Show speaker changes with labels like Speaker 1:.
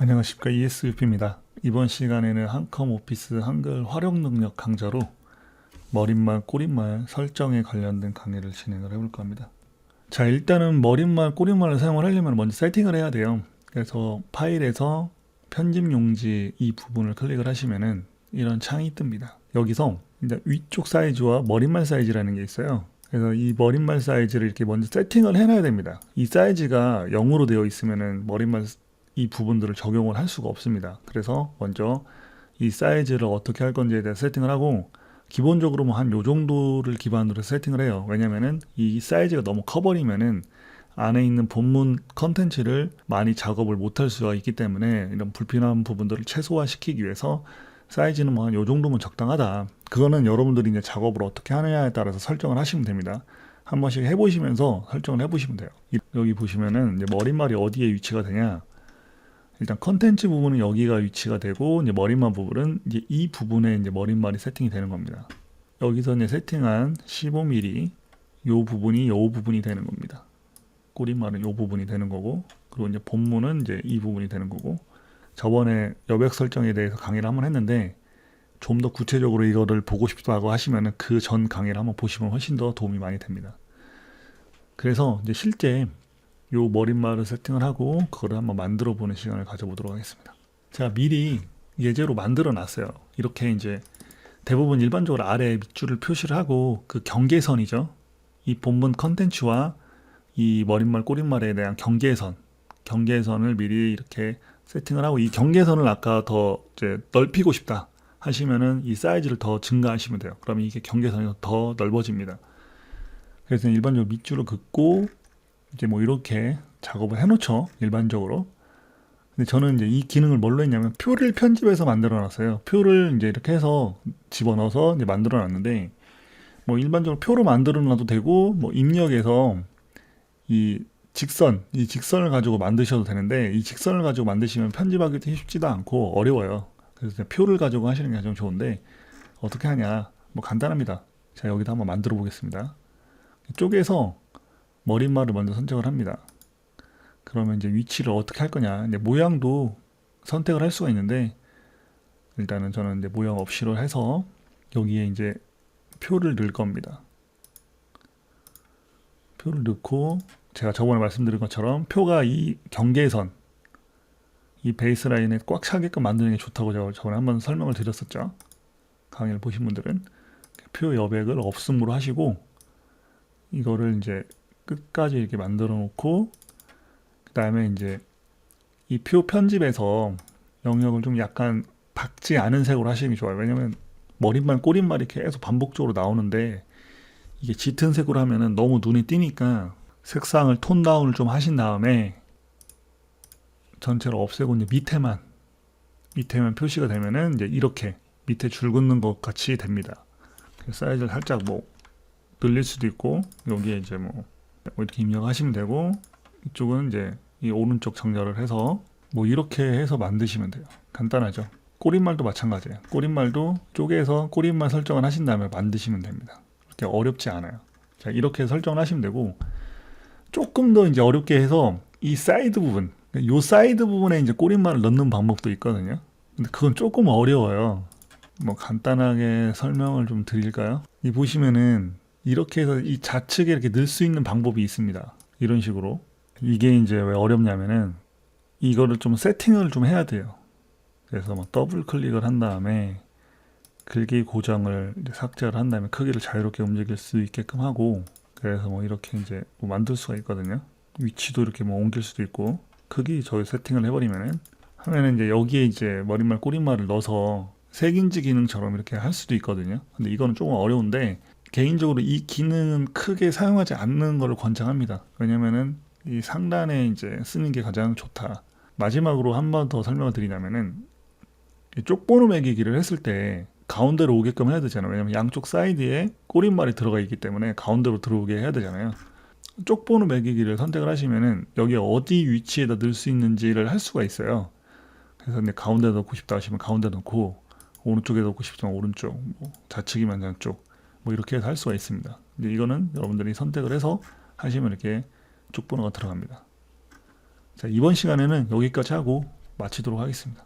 Speaker 1: 안녕하십니까 ESUP입니다. 이번 시간에는 한컴 오피스 한글 활용 능력 강좌로 머릿말, 꼬릿말 설정에 관련된 강의를 진행을 해볼까 합니다. 자, 일단은 머릿말, 꼬릿말을 사용을 하려면 먼저 세팅을 해야 돼요. 그래서 파일에서 편집 용지 이 부분을 클릭을 하시면은 이런 창이 뜹니다. 여기서 이제 위쪽 사이즈와 머릿말 사이즈라는 게 있어요. 그래서 이 머릿말 사이즈를 이렇게 먼저 세팅을 해놔야 됩니다. 이 사이즈가 0으로 되어 있으면은 머릿말 이 부분들을 적용을 할 수가 없습니다. 그래서 먼저 이 사이즈를 어떻게 할 건지에 대해서 세팅을 하고 기본적으로 뭐 한 요 정도를 기반으로 세팅을 해요. 왜냐면은 이 사이즈가 너무 커버리면은 안에 있는 본문 컨텐츠를 많이 작업을 못할 수가 있기 때문에 이런 불필요한 부분들을 최소화시키기 위해서 사이즈는 뭐 한 요 정도면 적당하다. 그거는 여러분들이 이제 작업을 어떻게 하느냐에 따라서 설정을 하시면 됩니다. 한 번씩 해보시면서 설정을 해보시면 돼요. 이- 여기 보시면은 머릿말이 어디에 위치가 되냐. 일단 컨텐츠 부분은 여기가 위치가 되고 이제 머릿말 부분은 이제 이 부분에 이제 머릿말이 세팅이 되는 겁니다. 여기서 이제 세팅한 15mm 요 부분이 요 부분이 되는 겁니다. 꼬릿말은 요 부분이 되는 거고 그리고 이제 본문은 이제 이 부분이 되는 거고 저번에 여백 설정에 대해서 강의를 한번 했는데 좀 더 구체적으로 이거를 보고 싶다고 하시면은 그 전 강의를 한번 보시면 훨씬 더 도움이 많이 됩니다. 그래서 이제 실제 요 머릿말을 세팅을 하고 그거를 한번 만들어 보는 시간을 가져보도록 하겠습니다. 제가 미리 예제로 만들어 놨어요. 이렇게 이제 대부분 일반적으로 아래 밑줄을 표시를 하고 그 경계선이죠. 이 본문 컨텐츠와 이 머릿말 꼬릿말에 대한 경계선, 경계선을 미리 이렇게 세팅을 하고 이 경계선을 아까 더 이제 넓히고 싶다 하시면은 이 사이즈를 더 증가하시면 돼요. 그러면 이게 경계선이 더 넓어집니다. 그래서 일반적으로 밑줄을 긋고 이제 뭐 이렇게 작업을 해놓죠 일반적으로. 근데 저는 이제 이 기능을 뭘로 했냐면 표를 편집해서 만들어 놨어요. 표를 이제 이렇게 해서 집어넣어서 이제 만들어 놨는데 뭐 일반적으로 표로 만들어 놔도 되고 뭐 입력에서 이 직선 이 직선을 가지고 만드셔도 되는데 이 직선을 가지고 만드시면 편집하기 쉽지도 않고 어려워요. 그래서 표를 가지고 하시는 게 가장 좋은데 어떻게 하냐? 뭐 간단합니다. 자 여기다 한번 만들어 보겠습니다. 쪼개서 머릿말을 먼저 선택을 합니다. 그러면 이제 위치를 어떻게 할 거냐. 이제 모양도 선택을 할 수가 있는데 일단은 저는 이제 모양 없이로 해서 여기에 이제 표를 넣을 겁니다. 표를 넣고 제가 저번에 말씀드린 것처럼 표가 이 경계선 이 베이스 라인에 꽉 차게끔 만드는 게 좋다고 제가 저번에 한번 설명을 드렸었죠. 강의를 보신 분들은 표 여백을 없음으로 하시고 이거를 이제 끝까지 이렇게 만들어 놓고 그 다음에 이제 이 표 편집에서 영역을 좀 약간 밝지 않은 색으로 하시는 게 좋아요. 왜냐면 머릿말, 꼬릿말이 계속 반복적으로 나오는데 이게 짙은 색으로 하면은 너무 눈이 띄니까 색상을 톤 다운을 좀 하신 다음에 전체를 없애고 이제 밑에만 밑에만 표시가 되면은 이제 이렇게 밑에 줄 긋는 것 같이 됩니다. 사이즈를 살짝 뭐 늘릴 수도 있고 여기에 이제 뭐 이렇게 입력하시면 되고 이쪽은 이제 이 오른쪽 정렬을 해서 뭐 이렇게 해서 만드시면 돼요. 간단하죠. 꼬릿말도 마찬가지예요. 꼬릿말도 쪼개서 꼬릿말 설정을 하신 다음에 만드시면 됩니다. 그렇게 어렵지 않아요. 자 이렇게 설정을 하시면 되고 조금 더 이제 어렵게 해서 이 사이드 부분, 요 사이드 부분에 이제 꼬릿말을 넣는 방법도 있거든요. 근데 그건 조금 어려워요. 뭐 간단하게 설명을 좀 드릴까요? 이 보시면은 이렇게 해서 이 좌측에 이렇게 넣을 수 있는 방법이 있습니다. 이런 식으로. 이게 이제 왜 어렵냐면은 이거를 좀 세팅을 좀 해야 돼요. 그래서 뭐 더블 클릭을 한 다음에 글귀 고정을 삭제를 한 다음에 크기를 자유롭게 움직일 수 있게끔 하고 그래서 뭐 이렇게 이제 뭐 만들 수가 있거든요. 위치도 이렇게 뭐 옮길 수도 있고 크기 저기 세팅을 해버리면은 하면은 이제 여기에 이제 머릿말 꼬릿말을 넣어서 색인지 기능처럼 이렇게 할 수도 있거든요. 근데 이거는 조금 어려운데 개인적으로 이 기능은 크게 사용하지 않는 것을 권장합니다. 왜냐면은 이 상단에 이제 쓰는 게 가장 좋다. 마지막으로 한 번 더 설명을 드리자면은 이 쪽번호 매기기를 했을 때 가운데로 오게끔 해야 되잖아요. 왜냐면 양쪽 사이드에 꼬릿말이 들어가 있기 때문에 가운데로 들어오게 해야 되잖아요. 쪽번호 매기기를 선택을 하시면은 여기 어디 위치에다 넣을 수 있는지를 할 수가 있어요. 그래서 이제 가운데 넣고 싶다 하시면 가운데 넣고 오른쪽에 넣고 싶으면 오른쪽, 뭐 좌측이면 양쪽 뭐 이렇게 해서 할 수가 있습니다. 이제 이거는 여러분들이 선택을 해서 하시면 이렇게 쭉 번호가 들어갑니다. 자, 이번 시간에는 여기까지 하고 마치도록 하겠습니다.